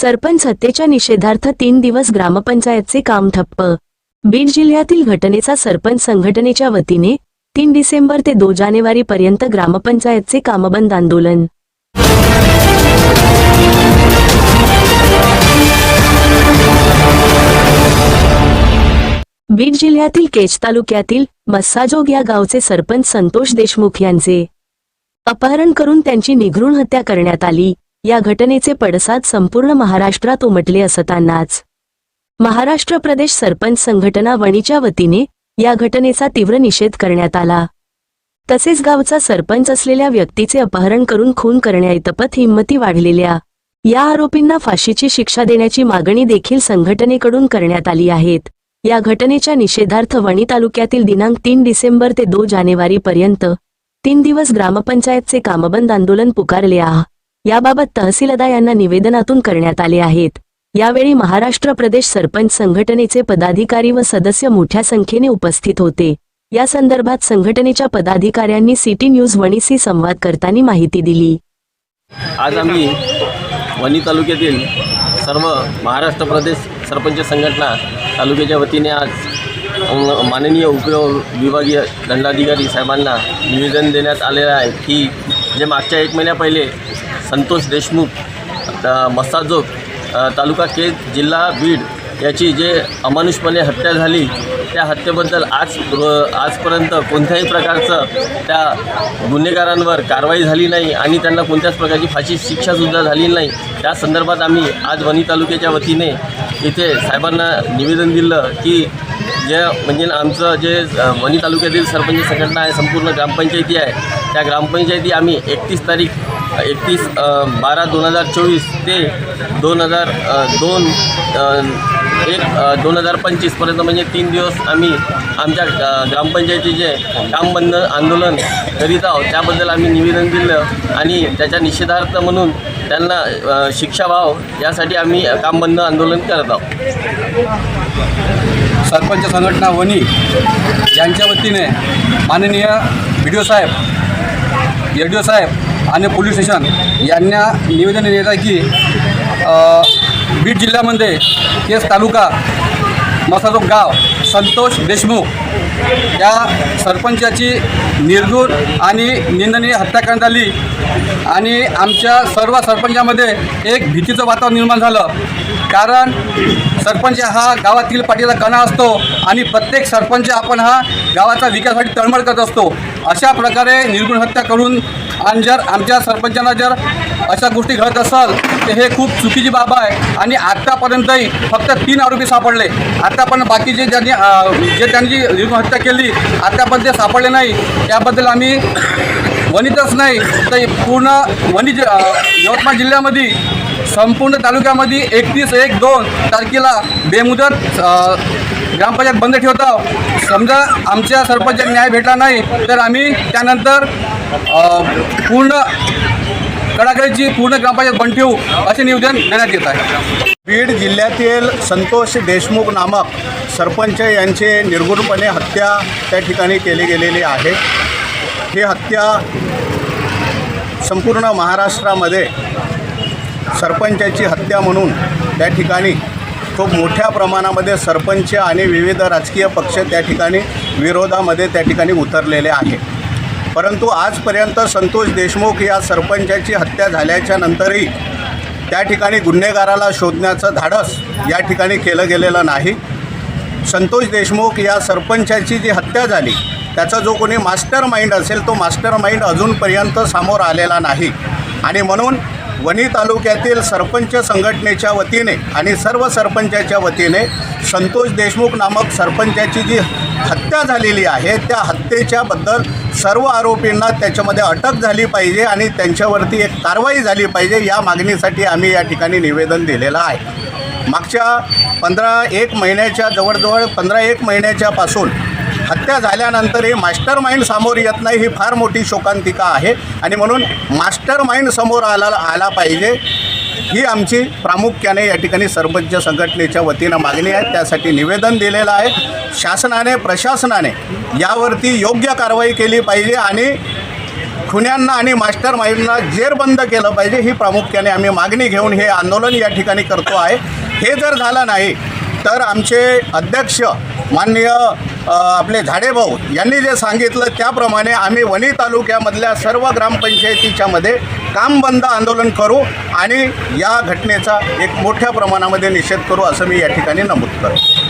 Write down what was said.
सरपंच हत्येच्या निषेधार्थ तीन दिवस ग्रामपंचायतचे काम ठप्प. बीड जिल्ह्यातील घटनेचा सरपंच संघटनेच्या वतीने तीन डिसेंबर ते दो जानेवारी पर्यंत ग्रामपंचायतचे कामबंद आंदोलन. बीड जिल्ह्यातील केज तालुक्यातील मस्साजोग या गावचे सरपंच संतोष देशमुख यांचे. अपहरण करून त्यांची निघृण हत्या करण्यात आली. या घटनेचे पडसाद संपूर्ण महाराष्ट्रात उमटले असतानाच. महाराष्ट्र प्रदेश सरपंच संघटना वणीच्या वतीने या घटनेचा तीव्र निषेध करण्यात आला. तसेच गावचा सरपंच असलेल्या व्यक्तीचे अपहरण करून खून करण्याइतपत हिंमती वाढलेल्या. या आरोपींना फाशीची शिक्षा देण्याची मागणी देखील संघटनेकडून करण्यात आली आहेत. या घटनेच्या निषेधार्थ वणी तालुक्यातील दिनांक तीन डिसेंबर ते दो जानेवारी पर्यंत तीन दिवस ग्रामपंचायतचे कामबंद आंदोलन पुकारले आहे. याबाबत तहसीलदार यांना निवेदनातून करण्यात आले आहेत. यावेळी महाराष्ट्र प्रदेश सरपंच संघटनेचे पदाधिकारी व सदस्य मोठ्या संख्येने उपस्थित होते. या संदर्भात संघटनेच्या पदाधिकाऱ्यांनी सिटी न्यूज वणीशी संवाद करताना माहिती दिली. आज आम्ही वणी तालुक्यातील सर्व महाराष्ट्र प्रदेश सरपंच संघटना तालुक्याच्या वतीने आज माननीय उपयोग विभागीय दंडाधिकारी साहेबांना निवेदन देण्यात आलेलं आहे की जे मागच्या एक महिन्या पहिले संतोष देशमुख मसाजोग तालुका केज जिल्हा बीड याची जे अमानुषपणे हत्या झाली त्या हत्येबद्दल आज आजपर्यंत कोणत्याही प्रकारचं त्या गुन्हेगारांवर कारवाई झाली नाही आणि त्यांना कोणत्याच प्रकारची फाशी शिक्षासुद्धा झाली नाही. त्या संदर्भात आम्ही आज वणी तालुक्याच्या वतीने इथे साहेबांना निवेदन दिलं की जे म्हणजे आमचं जे वणी तालुक्यातील सरपंच संघटना आहे संपूर्ण ग्रामपंचायती आहे त्या ग्रामपंचायती आम्ही एकतीस तारीख एकतीस बारा दोन हजार चोवीस ते दोन हजार दोन एक दोन हजार पंचवीसपर्यंत म्हणजे तीन दिवस आम्ही आमच्या ग्रामपंचायतीचे काम बंद आंदोलन करीत आहोत त्याबद्दल आम्ही निवेदन दिलं आणि त्याच्या निषेधार्थ म्हणून त्यांना शिक्षा व्हावं यासाठी आम्ही काम बंद आंदोलन करत आहोत. सरपंच संघटना वणी यांच्या वतीने माननीय बी डी ओ साहेब एल साहेब आणि पोलीस स्टेशन यांना निवेदन देत आहे की बीड जिल्ह्यामध्ये केस तालुका मसाजोग गाव संतोष देशमुख या सरपंचाची निर्गुण आणि निंदनीय हत्या करण्यात आली आणि आमच्या सर्व सरपंचामध्ये एक भीतीचं वातावरण निर्माण झालं. कारण सरपंच हा गावातील पाठीचा कणा असतो आणि प्रत्येक सरपंच आपण हा गावाचा विकासासाठी तळमळ करत असतो. अशा प्रकारे निर्गुण हत्या करून आणि जर आमच्या सरपंचांना जर अशा गोष्टी घडत असाल तर हे खूप चुकीची बाब आहे. आणि आत्तापर्यंतही फक्त तीन आरोपी सापडले. आत्तापर्यंत बाकीचे ज्यांनी जे त्यांनी निर्गुण हत्या केली आत्तापर्यंत ते सापडले नाही. त्याबद्दल आम्ही वनितच नाही तर पूर्ण वणी यवतमाळ जिल्ह्यामध्ये संपूर्ण तालुक्यामध्ये एकतीस एक दोन तारखेला बेमुदत ग्रामपंचायत बंद ठेवतो. समजा आमच्या सरपंच न्याय भेटला नाही तर आम्ही त्यानंतर पूर्ण कडाकडीची पूर्ण ग्रामपंचायत बंद ठेवू असे निवेदन देण्यात येत आहे. बीड जिल्ह्यातील संतोष देशमुख नामक सरपंच यांचे निर्गुणपणे हत्या त्या ठिकाणी केली गेलेली आहे. ही हत्या संपूर्ण महाराष्ट्रामध्ये सरपंचाची हत्या म्हणून त्या ठिकाणी खूप मोठ्या प्रमाणामध्ये सरपंच आणि विविध राजकीय पक्ष त्या ठिकाणी विरोधामध्ये त्या ठिकाणी उतरलेले आहे. परंतु आजपर्यंत संतोष देशमुख या सरपंचाची हत्या झाल्याच्या नंतरही त्या ठिकाणी गुन्हेगाराला शोधण्याचं धाडस या ठिकाणी केलं गेलेलं नाही. संतोष देशमुख या सरपंचाची जी हत्या झाली त्याचा जो कोणी मास्टर माइंड असेल तो मास्टर माइंड अजूनपर्यंत समोर आलेला नाही. आणि म्हणून वणी तालुक्यातील सरपंच संघटनेच्या वतीने आणि सर्व सरपंचाच्या वतीने संतोष देशमुख नामक सरपंचाची जी हत्या झालेली आहे त्या हत्येच्याबद्दल सर्व आरोपींना त्याच्यामध्ये अटक झाली पाहिजे आणि त्यांच्यावरती एक कारवाई झाली पाहिजे या मागणीसाठी आम्ही या ठिकाणी निवेदन दिलेलं आहे. मागच्या पंधरा एक महिन्याच्या जवळजवळ पंधरा एक महिन्याच्यापासून हत्या झाल्यानंतरही मास्टर माइंड समोर येत नाही ही फार मोठी शोकांतिका आहे. आणि म्हणून मास्टर माइंड समोर आला आला पाहिजे ही आमची प्रामुख्याने या ठिकाणी सरपंच संघटनेच्या वतीनं मागणी आहे. त्यासाठी निवेदन दिलेलं आहे. शासनाने प्रशासनाने यावरती योग्य कारवाई केली पाहिजे आणि खुन्यांना आणि मास्टर माइंडना जेरबंद केलं पाहिजे ही प्रामुख्याने आम्ही मागणी घेऊन हे आंदोलन या ठिकाणी करतो आहे. हे जर झालं नाही तर आमचे अध्यक्ष माननीय आपले झाडेभाऊ यांनी जे सांगितलं त्याप्रमाणे आम्ही वणी तालुक्यामधल्या सर्व ग्रामपंचायतीच्या मध्ये काम बंद आंदोलन करू आणि या घटनेचा एक मोठ्या प्रमाणामध्ये निषेध करू असं मी या ठिकाणी नमूद करतो.